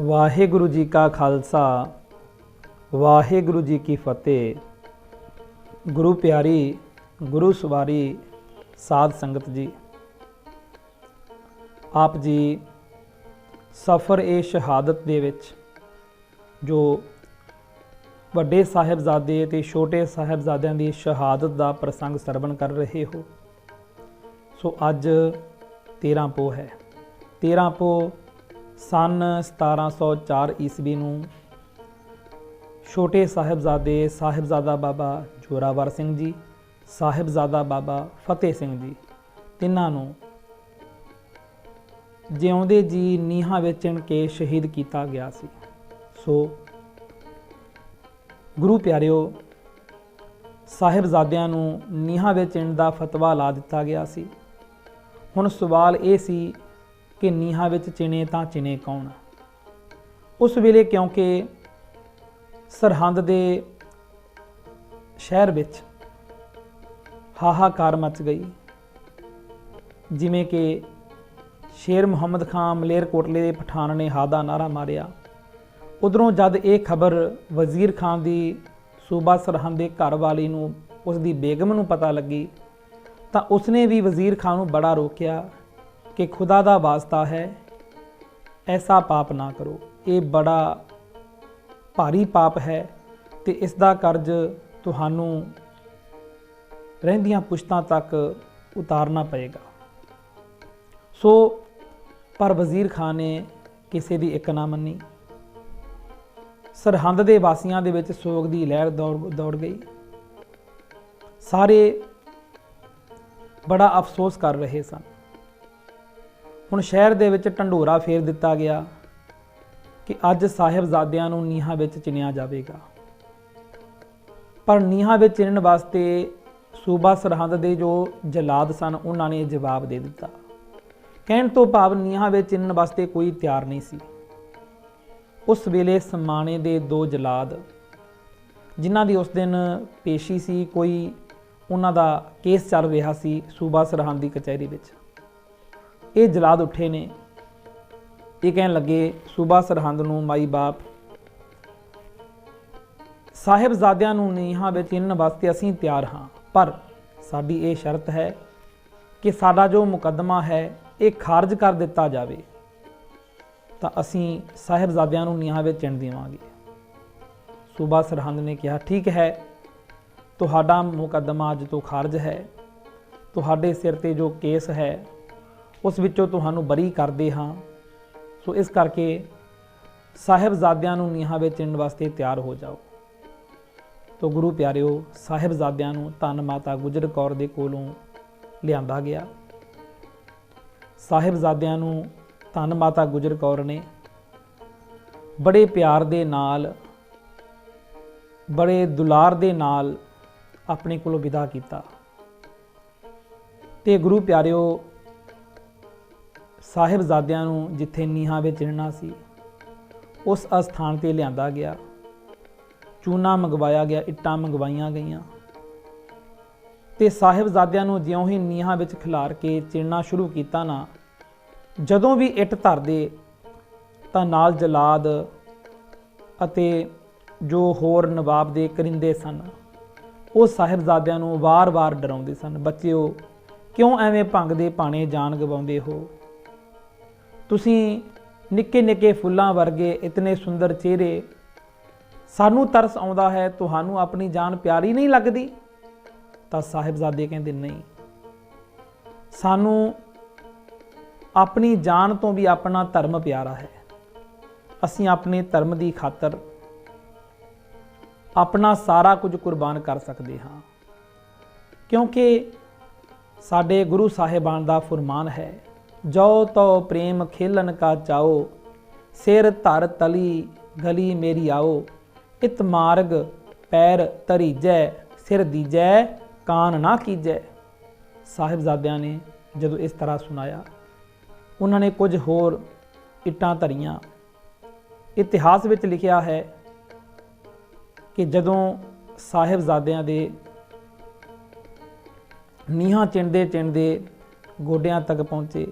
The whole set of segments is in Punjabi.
ਵਾਹਿਗੁਰੂ ਜੀ ਕਾ ਖਾਲਸਾ, ਵਾਹਿਗੁਰੂ ਜੀ ਕੀ ਫਤਿਹ। ਗੁਰੂ ਪਿਆਰੀ, ਗੁਰੂ ਸਵਾਰੀ ਸਾਧ ਸੰਗਤ ਜੀ। ਆਪ ਜੀ ਸਫਰ ਇਹ ਸ਼ਹਾਦਤ ਦੇ ਵਿੱਚ, ਜੋ ਵੱਡੇ ਸਾਹਿਬਜ਼ਾਦੇ ਤੇ ਛੋਟੇ ਸਾਹਿਬਜ਼ਾਦਿਆਂ ਦੀ ਸ਼ਹਾਦਤ ਦਾ ਪ੍ਰਸੰਗ ਸਰਵਣ ਕਰ ਰਹੇ ਹੋ। ਸੋ ਅੱਜ 13 ਪੋ ਹੈ। 13 ਪੋ ਸਨ 1704 ਈਸਵੀ ਨੂੰ ਛੋਟੇ ਸਾਹਿਬਜ਼ਾਦੇ ਸਾਹਿਬਜ਼ਾਦਾ ਬਾਬਾ ਜੋਰਾਵਰ ਸਿੰਘ ਜੀ, ਸਾਹਿਬਜ਼ਾਦਾ ਬਾਬਾ ਫਤਿਹ ਸਿੰਘ ਜੀ, ਤਿੰਨਾਂ ਨੂੰ ਜਿਉਂਦੇ ਜੀ ਨੀਹਾਂ ਵਿੱਚ ਚਿਣ ਕੇ ਸ਼ਹੀਦ ਕੀਤਾ ਗਿਆ ਸੀ। ਸੋ ਗੁਰੂ ਪਿਆਰਿਓ, ਸਾਹਿਬਜ਼ਾਦਿਆਂ ਨੂੰ ਨੀਹਾਂ ਵਿੱਚ ਚਿਣ ਦਾ ਫਤਵਾ ਲਾ ਦਿੱਤਾ ਗਿਆ ਸੀ। ਹੁਣ ਸਵਾਲ ਇਹ ਸੀ ਕਿ ਨੀਹਾਂ ਵਿੱਚ ਚਿਣੇ ਤਾਂ ਚਿਣੇ ਕੌਣ ਉਸ ਵੇਲੇ ਕਿਉਂਕਿ ਸਰਹੰਦ ਦੇ ਸ਼ਹਿਰ ਵਿੱਚ ਹਾਹਾਕਾਰ ਮਚ ਗਈ। ਜਿਵੇਂ ਕਿ ਸ਼ੇਰ ਮੁਹੰਮਦ ਖਾਨ ਮਲੇਰਕੋਟਲੇ ਦੇ ਪਠਾਨ ਨੇ ਹਾਦਾ ਨਾਰਾ ਮਾਰਿਆ। ਉਧਰੋਂ ਜਦ ਇਹ ਖਬਰ ਵਜ਼ੀਰ ਖਾਨ ਦੀ ਸੂਬਾ ਸਰਹੰਦ ਦੇ ਘਰ ਵਾਲੀ ਨੂੰ, ਉਸ ਦੀ ਬੇਗਮ ਨੂੰ ਪਤਾ ਲੱਗੀ, ਤਾਂ ਉਸਨੇ ਵੀ ਵਜ਼ੀਰ ਖਾਨ ਨੂੰ ਬੜਾ ਰੋਕਿਆ। ਕਿ ਖੁਦਾ ਦਾ ਵਾਸਤਾ ਹੈ, ਐਸਾ ਪਾਪ ਨਾ ਕਰੋ। ਇਹ ਬੜਾ ਭਾਰੀ ਪਾਪ ਹੈ ਤੇ ਇਸ ਦਾ ਕਰਜ਼ ਤੁਹਾਨੂੰ ਰਹਿੰਦੀਆਂ ਪੁਸ਼ਤਾਂ ਤੱਕ ਉਤਾਰਨਾ ਪਏਗਾ। ਸੋ ਪਰ ਵਜ਼ੀਰ ਖਾਨ ਨੇ ਕਿਸੇ ਦੀ ਇੱਕ ਨਾ ਮੰਨੀ। ਸਰਹੰਦ ਦੇ ਵਾਸੀਆਂ ਦੇ ਵਿੱਚ ਸੋਗ ਦੀ ਲਹਿਰ ਦੌੜ ਦੌੜ ਗਈ। ਸਾਰੇ ਬੜਾ ਅਫਸੋਸ ਕਰ ਰਹੇ ਸਨ। ਹੁਣ ਸ਼ਹਿਰ ਦੇ ਵਿੱਚ ਢੰਡੋਰਾ ਫੇਰ ਦਿੱਤਾ ਗਿਆ ਕਿ ਅੱਜ ਸਾਹਿਬਜ਼ਾਦਿਆਂ ਨੂੰ ਨੀਹਾਂ ਵਿੱਚ ਚਿਣਿਆ ਜਾਵੇਗਾ। ਪਰ ਨੀਹਾਂ ਵਿੱਚ ਚਿਣਨ ਵਾਸਤੇ ਸੂਬਾ ਸਰਹੰਦ ਦੇ ਜੋ ਜਲਾਦ ਸਨ, ਉਹਨਾਂ ਨੇ ਜਵਾਬ ਦੇ ਦਿੱਤਾ। ਕਹਿਣ ਤੋਂ ਭਾਵ ਨੀਹਾਂ ਵਿੱਚ ਚਿਣਨ ਵਾਸਤੇ ਕੋਈ ਤਿਆਰ ਨਹੀਂ ਸੀ। ਉਸ ਵੇਲੇ ਸਮਾਣੇ ਦੇ ਦੋ ਜਲਾਦ, ਜਿਨ੍ਹਾਂ ਦੀ ਉਸ ਦਿਨ ਪੇਸ਼ੀ ਸੀ, ਕੋਈ ਉਹਨਾਂ ਦਾ ਕੇਸ ਚੱਲ ਰਿਹਾ ਸੀ ਸੂਬਾ ਸਰਹੰਦ ਦੀ ਕਚਹਿਰੀ ਵਿੱਚ। ਇਹ ਜਲਾਦ ਉੱਠੇ ਨੇ। ਇਹ ਕਹਿਣ ਲੱਗੇ, ਸੂਬਾ ਸਰਹੰਦ ਨੂੰ ਮਾਈ ਬਾਪ, ਸਾਹਿਬਜ਼ਾਦਿਆਂ ਨੂੰ ਨੀਹਾਂ ਵਿੱਚ ਚਿਣਨ ਵਾਸਤੇ ਅਸੀਂ ਤਿਆਰ ਹਾਂ। ਪਰ ਸਾਡੀ ਇਹ ਸ਼ਰਤ ਹੈ ਕਿ ਸਾਡਾ ਜੋ ਮੁਕੱਦਮਾ ਹੈ, ਇਹ ਖਾਰਜ ਕਰ ਦਿੱਤਾ ਜਾਵੇ। ਤਾਂ ਅਸੀਂ ਸਾਹਿਬਜ਼ਾਦਿਆਂ ਨੂੰ ਨੀਹਾਂ ਵਿੱਚ ਚਿਣ ਦੇਵਾਂਗੇ। ਸੂਬਾ ਸਰਹੰਦ ਨੇ ਕਿਹਾ, ਠੀਕ ਹੈ, ਤੁਹਾਡਾ ਮੁਕੱਦਮਾ ਅੱਜ ਤੋਂ ਖਾਰਜ ਹੈ। ਤੁਹਾਡੇ ਸਿਰ ਤੇ ਜੋ ਕੇਸ ਹੈ ਉਸ ਵਿੱਚੋਂ ਤੁਹਾਨੂੰ ਬਰੀ ਕਰਦੇ ਹਾਂ। ਸੋ ਇਸ ਕਰਕੇ ਸਾਹਿਬਜ਼ਾਦਿਆਂ ਨੂੰ ਨੀਹਾਂ ਵਿੱਚ ਚਿਣਨ ਵਾਸਤੇ ਤਿਆਰ ਹੋ ਜਾਓ। ਤੋ ਗੁਰੂ ਪਿਆਰਿਓ, ਸਾਹਿਬਜ਼ਾਦਿਆਂ ਨੂੰ ਧੰਨ ਮਾਤਾ ਗੁਜਰ ਕੌਰ ਦੇ ਕੋਲੋਂ ਲਿਆਂਦਾ ਗਿਆ। ਸਾਹਿਬਜ਼ਾਦਿਆਂ ਨੂੰ ਧੰਨ ਮਾਤਾ ਗੁਜਰ ਕੌਰ ਨੇ ਬੜੇ ਪਿਆਰ ਦੇ ਨਾਲ, ਬੜੇ ਦੁਲਾਰ ਦੇ ਨਾਲ ਆਪਣੇ ਕੋਲੋਂ ਵਿਦਾ ਕੀਤਾ। ਤੇ ਗੁਰੂ ਪਿਆਰਿਓ ਸਾਹਿਬਜ਼ਾਦਿਆਂ ਨੂੰ ਜਿੱਥੇ ਨੀਹਾਂ ਵਿੱਚ ਚਿਣਨਾ ਸੀ, ਉਸ ਅਸਥਾਨ ਤੇ ਲਿਆਂਦਾ ਗਿਆ। ਚੂਨਾ ਮੰਗਵਾਇਆ ਗਿਆ, ਇੱਟਾਂ ਮੰਗਵਾਈਆਂ ਗਈਆਂ। ਤੇ ਸਾਹਿਬਜ਼ਾਦਿਆਂ ਨੂੰ ਜਿਉਂ ਹੀ ਨੀਹਾਂ ਵਿੱਚ ਖਿਲਾਰ ਕੇ ਚਿਣਨਾ ਸ਼ੁਰੂ ਕੀਤਾ ਨਾ, ਜਦੋਂ ਵੀ ਇੱਟ ਧਰਦੇ, ਤਾਂ ਨਾਲ ਜਲਾਦ ਅਤੇ ਜੋ ਹੋਰ ਨਵਾਬ ਦੇ ਕਰਿੰਦੇ ਸਨ, ਉਹ ਸਾਹਿਬਜ਼ਾਦਿਆਂ ਨੂੰ ਵਾਰ-ਵਾਰ ਡਰਾਉਂਦੇ ਸਨ। ਬੱਚਿਓ, ਕਿਉਂ ਐਵੇਂ ਭੰਗ ਦੇ ਪਾਣੇ ਜਾਨ ਗਵਾਉਂਦੇ ਹੋ? ਤੁਸੀਂ ਨਿੱਕੇ ਨਿੱਕੇ ਫੁੱਲਾਂ ਵਰਗੇ ਇਤਨੇ ਸੁੰਦਰ ਚਿਹਰੇ ਸਾਨੂੰ ਤਰਸ ਆਉਂਦਾ ਹੈ, ਤੁਹਾਨੂੰ ਆਪਣੀ ਜਾਨ ਪਿਆਰੀ ਨਹੀਂ ਲੱਗਦੀ? ਤਾਂ ਸਾਹਿਬਜ਼ਾਦੇ ਕਹਿੰਦੇ ਨਹੀਂ। ਸਾਨੂੰ ਆਪਣੀ ਜਾਨ ਤੋਂ ਵੀ ਆਪਣਾ ਧਰਮ ਪਿਆਰਾ ਹੈ। ਅਸੀਂ ਆਪਣੇ ਧਰਮ ਦੀ ਖਾਤਰ ਆਪਣਾ ਸਾਰਾ ਕੁਝ ਕੁਰਬਾਨ ਕਰ ਸਕਦੇ ਹਾਂ। ਕਿਉਂਕਿ ਸਾਡੇ ਗੁਰੂ ਸਾਹਿਬਾਨ ਦਾ ਫਰਮਾਨ ਹੈ ਜੋ ਤੋ ਪ੍ਰੇਮ ਖੇਲਨ ਕਾ ਚਾਓ, ਸਿਰ ਧਰ ਤਲੀ ਗਲੀ ਮੇਰੀ ਆਓ। ਇਤ ਮਾਰਗ ਪੈਰ ਤਰੀਜੈ ਸਿਰ ਦੀਜੈ, ਕਾਨ ਨਾ ਕੀਜੈ। ਸਾਹਿਬਜ਼ਾਦਿਆਂ ਨੇ ਜਦੋਂ ਇਸ ਤਰ੍ਹਾਂ ਸੁਨਾਇਆ ਉਹਨਾਂ ਨੇ ਕੁਝ ਹੋਰ ਇੱਟਾਂ ਧਰੀਆਂ। ਇਤਿਹਾਸ ਵਿੱਚ ਲਿਖਿਆ ਹੈ ਕਿ ਜਦੋਂ ਸਾਹਿਬਜ਼ਾਦਿਆਂ ਦੇ ਨੀਹਾਂ ਚਿੰਦੇ ਚਿੰਦੇ ਗੋਡਿਆਂ ਤੱਕ ਪਹੁੰਚੇ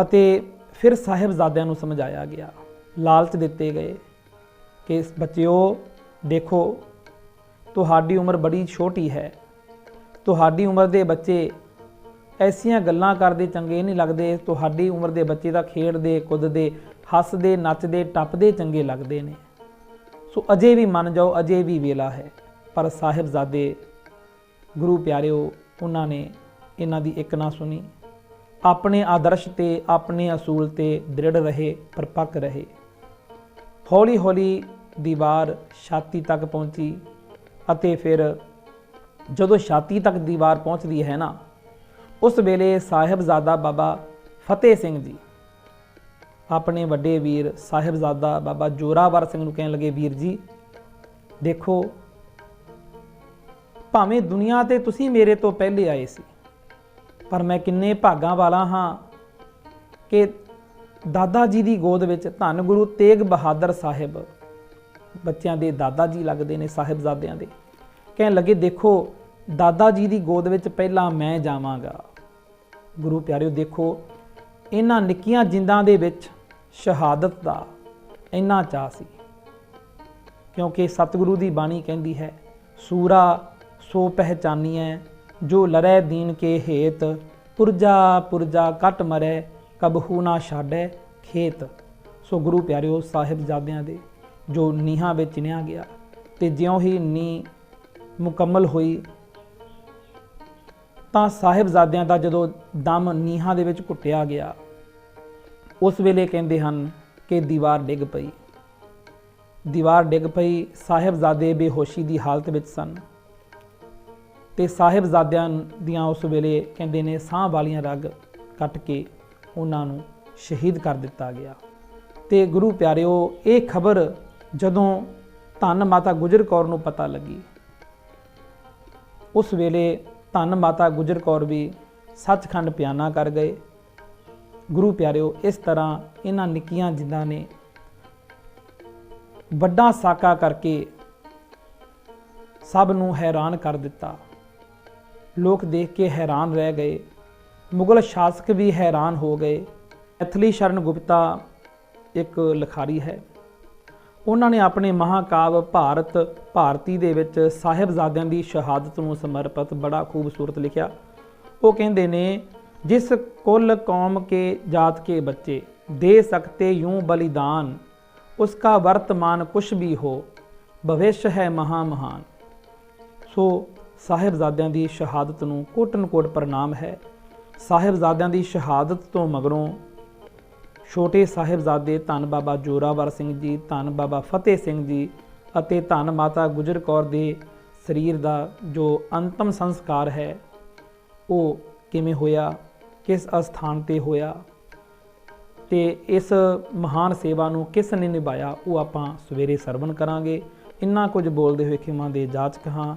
ਅਤੇ ਫਿਰ ਸਾਹਿਬਜ਼ਾਦਿਆਂ ਨੂੰ ਸਮਝਾਇਆ ਗਿਆ। ਲਾਲਚ ਦਿੱਤੇ ਗਏ ਕਿ ਇਸ ਬੱਚਿਓ, ਦੇਖੋ, ਤੁਹਾਡੀ ਉਮਰ ਬੜੀ ਛੋਟੀ ਹੈ। ਤੁਹਾਡੀ ਉਮਰ ਦੇ ਬੱਚੇ ਐਸੀਆਂ ਗੱਲਾਂ ਕਰਦੇ ਚੰਗੇ ਨਹੀਂ ਲੱਗਦੇ। ਤੁਹਾਡੀ ਉਮਰ ਦੇ ਬੱਚੇ ਤਾਂ ਖੇਡਦੇ, ਕੁੱਦਦੇ, ਹੱਸਦੇ, ਨੱਚਦੇ, ਟੱਪਦੇ ਚੰਗੇ ਲੱਗਦੇ ਨੇ। ਸੋ ਅਜੇ ਵੀ ਮੰਨ ਜਾਓ, ਅਜੇ ਵੀ ਵੇਲਾ ਹੈ। ਪਰ ਸਾਹਿਬਜ਼ਾਦੇ ਗੁਰੂ ਪਿਆਰਿਓ, ਉਹਨਾਂ ਨੇ ਇਹਨਾਂ ਦੀ ਇੱਕ ਨਾ ਸੁਣੀ। ਆਪਣੇ ਆਦਰਸ਼ ਤੇ ਆਪਣੇ ਅਸੂਲ ਤੇ ਦ੍ਰਿੜ ਰਹੇ, ਪਰਪੱਕ ਰਹੇ। ਹੌਲੀ ਹੌਲੀ ਦੀਵਾਰ ਛਾਤੀ ਤੱਕ ਪਹੁੰਚੀ ਅਤੇ ਫਿਰ ਜਦੋਂ ਛਾਤੀ ਤੱਕ ਦੀਵਾਰ ਪਹੁੰਚਦੀ ਹੈ ਨਾ, ਉਸ ਵੇਲੇ ਸਾਹਿਬਜ਼ਾਦਾ ਬਾਬਾ ਫਤਿਹ ਸਿੰਘ ਜੀ, ਆਪਣੇ ਵੱਡੇ ਵੀਰ ਸਾਹਿਬਜ਼ਾਦਾ ਬਾਬਾ ਜੋਰਾਵਰ ਸਿੰਘ ਨੂੰ ਕਹਿਣ ਲੱਗੇ, ਵੀਰ ਜੀ, ਦੇਖੋ, ਭਾਵੇਂ ਦੁਨੀਆ ਤੇ ਤੁਸੀਂ ਮੇਰੇ ਤੋਂ ਪਹਿਲੇ ਆਏ ਸੀ ਪਰ ਮੈਂ ਕਿੰਨੇ ਭਾਗਾਂ ਵਾਲਾ ਹਾਂ ਕਿ ਦਾਦਾ ਜੀ ਦੀ ਗੋਦ ਵਿੱਚ ਧੰਨ ਗੁਰੂ ਤੇਗ ਬਹਾਦਰ ਸਾਹਿਬ ਬੱਚਿਆਂ ਦੇ ਦਾਦਾ ਜੀ ਲੱਗਦੇ ਨੇ, ਸਾਹਿਬਜ਼ਾਦਿਆਂ ਦੇ। ਕਹਿਣ ਲੱਗੇ, ਦੇਖੋ, ਦਾਦਾ ਜੀ ਦੀ ਗੋਦ ਵਿੱਚ ਪਹਿਲਾਂ ਮੈਂ ਜਾਵਾਂਗਾ। ਗੁਰੂ ਪਿਆਰਿਓ, ਦੇਖੋ, ਇਹਨਾਂ ਨਿੱਕੀਆਂ ਜਿੰਦਾਂ ਦੇ ਵਿੱਚ ਸ਼ਹਾਦਤ ਦਾ ਇੰਨਾ ਚਾਅ ਸੀ। ਕਿਉਂਕਿ ਸਤਿਗੁਰੂ ਦੀ ਬਾਣੀ ਕਹਿੰਦੀ ਹੈ, ਸੂਰਾ ਸੋ ਪਹਿਚਾਨੀਐ ਜੋ ਲਰੈ ਦੀਨ ਕੇ ਹੇਤ, ਪੁਰਜਾ ਪੁਰਜਾ ਕਟ ਮਰੈ ਕਬਹੂ ਨਾ ਛਾੜੈ ਖੇਤ। ਸੋ ਗੁਰੂ ਪਿਆਰਿਓ ਸਾਹਿਬਜ਼ਾਦਿਆਂ ਦੇ, ਜੋ ਨੀਹਾਂ ਵਿੱਚ ਚਿਣਿਆ ਗਿਆ ਤੇ ਜਿਉਂ ਹੀ ਨੀ ਮੁਕੰਮਲ ਹੋਈ, ਤਾਂ ਸਾਹਿਬਜ਼ਾਦਿਆਂ ਦਾ ਜਦੋਂ ਦਮ ਨੀਹਾਂ ਦੇ ਵਿੱਚ ਘੁੱਟਿਆ ਗਿਆ, ਉਸ ਵੇਲੇ ਕਹਿੰਦੇ ਹਨ ਕਿ ਦੀਵਾਰ ਡਿੱਗ ਪਈ। ਦੀਵਾਰ ਡਿੱਗ ਪਈ ਸਾਹਿਬਜ਼ਾਦੇ ਬੇਹੋਸ਼ੀ ਦੀ ਹਾਲਤ ਵਿੱਚ ਸਨ। ਤੇ ਸਾਹਿਬਜ਼ਾਦਿਆਂ ਦੀਆਂ ਉਸ ਵੇਲੇ ਕਹਿੰਦੇ ਨੇ ਸਾਹ ਵਾਲੀਆਂ ਰਗ ਕੱਟ ਕੇ ਉਹਨਾਂ ਨੂੰ ਸ਼ਹੀਦ ਕਰ ਦਿੱਤਾ ਗਿਆ। ਤੇ ਗੁਰੂ ਪਿਆਰਿਓ, ਇਹ ਖਬਰ ਜਦੋਂ ਧੰਨ ਮਾਤਾ ਗੁਜਰ ਕੌਰ ਨੂੰ ਪਤਾ ਲੱਗੀ, ਉਸ ਵੇਲੇ ਧੰਨ ਮਾਤਾ ਗੁਜਰ ਕੌਰ ਵੀ ਸੱਚਖੰਡ ਪਿਆਨਾ ਕਰ ਗਏ। ਗੁਰੂ ਪਿਆਰਿਓ, ਇਸ ਤਰ੍ਹਾਂ ਇਹਨਾਂ ਨਿੱਕੀਆਂ ਜਿੰਦਾਂ ਨੇ ਵੱਡਾ ਸਾਕਾ ਕਰਕੇ ਸਭ ਨੂੰ ਹੈਰਾਨ ਕਰ ਦਿੱਤਾ। ਲੋਕ ਦੇਖ ਕੇ ਹੈਰਾਨ ਰਹਿ ਗਏ। ਮੁਗਲ ਸ਼ਾਸਕ ਵੀ ਹੈਰਾਨ ਹੋ ਗਏ। ਐਥਲੀ ਸ਼ਰਨ ਗੁਪਤਾ ਇੱਕ ਲਿਖਾਰੀ ਹੈ। ਉਹਨਾਂ ਨੇ ਆਪਣੇ ਮਹਾਕਾਵ ਭਾਰਤ ਭਾਰਤੀ ਦੇ ਵਿੱਚ ਸਾਹਿਬਜ਼ਾਦਿਆਂ ਦੀ ਸ਼ਹਾਦਤ ਨੂੰ ਸਮਰਪਿਤ ਬੜਾ ਖੂਬਸੂਰਤ ਲਿਖਿਆ। ਉਹ ਕਹਿੰਦੇ ਨੇ, ਜਿਸ ਕੁੱਲ ਕੌਮ ਕੇ ਜਾਤ ਕੇ ਬੱਚੇ, ਦੇ ਸਕਤੇ ਯੂੰ ਬਲੀਦਾਨ, ਉਸਕਾ ਵਰਤਮਾਨ ਕੁਛ ਵੀ ਹੋ ਭਵਿष्य ਹੈ ਮਹਾ ਮਹਾਨ। ਸੋ ਸਾਹਿਬਜ਼ਾਦਿਆਂ ਦੀ ਸ਼ਹਾਦਤ ਨੂੰ ਕੋਟਨ ਕੋਟ ਪ੍ਰਣਾਮ ਹੈ। ਸਾਹਿਬਜ਼ਾਦਿਆਂ ਦੀ ਸ਼ਹਾਦਤ ਤੋਂ ਮਗਰੋਂ ਛੋਟੇ ਸਾਹਿਬਜ਼ਾਦੇ ਧੰਨ ਬਾਬਾ ਜੋਰਾਵਰ ਸਿੰਘ ਜੀ, ਧੰਨ ਬਾਬਾ ਫਤਿਹ ਸਿੰਘ ਜੀ ਅਤੇ ਧੰਨ ਮਾਤਾ ਗੁਜਰ ਕੌਰ ਦੇ ਸਰੀਰ ਦਾ ਜੋ ਅੰਤਮ ਸੰਸਕਾਰ ਹੈ, ਉਹ ਕਿਵੇਂ ਹੋਇਆ, ਕਿਸ ਅਸਥਾਨ ਤੇ ਹੋਇਆ ਤੇ ਇਸ ਮਹਾਨ ਸੇਵਾ ਨੂੰ ਕਿਸ ਨੇ ਨਿਭਾਇਆ, ਉਹ ਆਪਾਂ ਸਵੇਰੇ ਸਰਵਣ ਕਰਾਂਗੇ। ਇੰਨਾ ਕੁਝ ਬੋਲਦੇ ਹੋਏ ਖਿਮਾ ਦੇ ਜਾਚ ਹਾਂ।